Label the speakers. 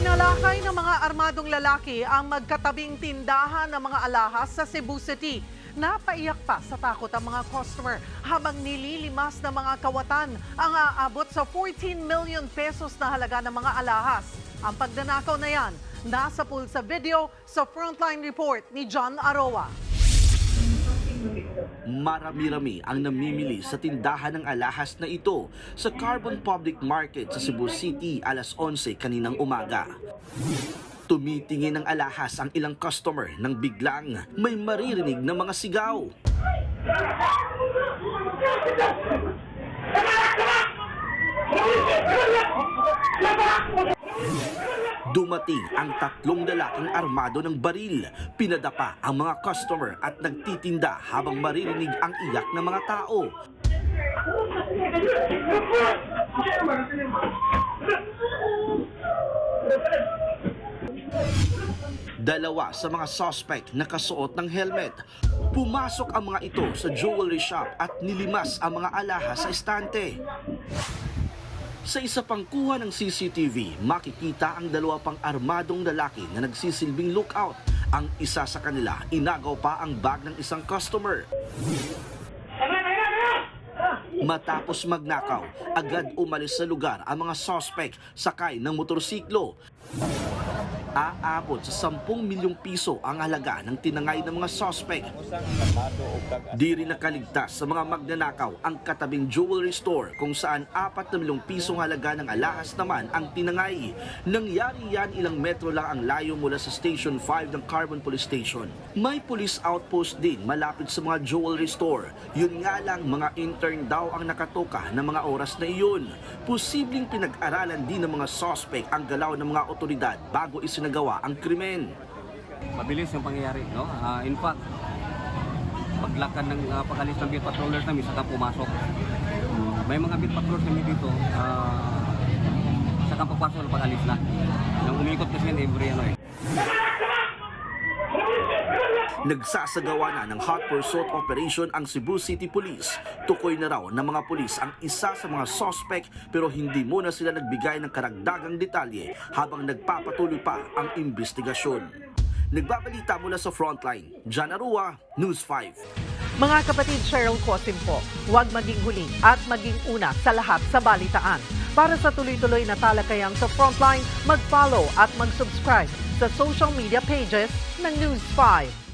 Speaker 1: Tinalakay ng mga armadong lalaki ang magkatabing tindahan ng mga alahas sa Cebu City. Napaiyak pa sa takot ang mga customer habang nililimas ng mga kawatan ang aabot sa 14 million pesos na halaga ng mga alahas. Ang pagnanakaw na yan, nasa pool sa video sa Frontline Report ni John Aroa.
Speaker 2: Marami-rami ang namimili sa tindahan ng alahas na ito sa Carbon Public Market sa Cebu City alas 11 kaninang umaga. Tumitingin ng alahas ang ilang customer nang biglang may maririnig na mga sigaw. Dumating ang tatlong lalaking armado ng baril. Pinadapa ang mga customer at nagtitinda habang maririnig ang iyak ng mga tao. Dalawa sa mga suspect nakasuot ng helmet. Pumasok ang mga ito sa jewelry shop at nilimas ang mga alahas sa estante. Sa isa pang kuha ng CCTV, makikita ang dalawa pang armadong lalaki na nagsisilbing lookout. Ang isa sa kanila, inagaw pa ang bag ng isang customer. Matapos magnakaw, agad umalis sa lugar ang mga suspect sakay ng motorsiklo. Aabot sa 10 milyong piso ang halaga ng tinangay ng mga suspect. Di rin nakaligtas sa mga magnanakaw ang katabing jewelry store kung saan 4 na milyong pisong halaga ng alahas naman ang tinangay. Nangyari yan ilang metro lang ang layo mula sa Station 5 ng Carbon Police Station. May police outpost din malapit sa mga jewelry store. Yun nga lang mga intern daw ang nakatoka ng mga oras na iyon. Posibleng pinag-aralan din ng mga suspect ang galaw ng mga otoridad bago isinagawa ang krimen.
Speaker 3: mabilis yung pangyayari, no? Ah, in fact, paglakad ng uh, pagalis ng beat patrollers namin saka pumasok. May mga beat patrollers kami dito, ah, saka papasok ng pagalis na. Nang umikot kasi yan every ano eh.
Speaker 2: Nagsasagawa na ng hot pursuit operation ang Cebu City Police. Tukoy na raw ng mga pulis ang isa sa mga suspect pero hindi muna sila nagbigay ng karagdagang detalye habang nagpapatuloy pa ang investigasyon. Nagbabalita mula sa Frontline, John Arua, News 5.
Speaker 1: Mga kapatid Cheryl Cosim po, huwag maging huli at maging una sa lahat sa balitaan. Para sa tuloy-tuloy na talakayan sa Frontline, mag-follow at mag-subscribe sa social media pages ng News 5.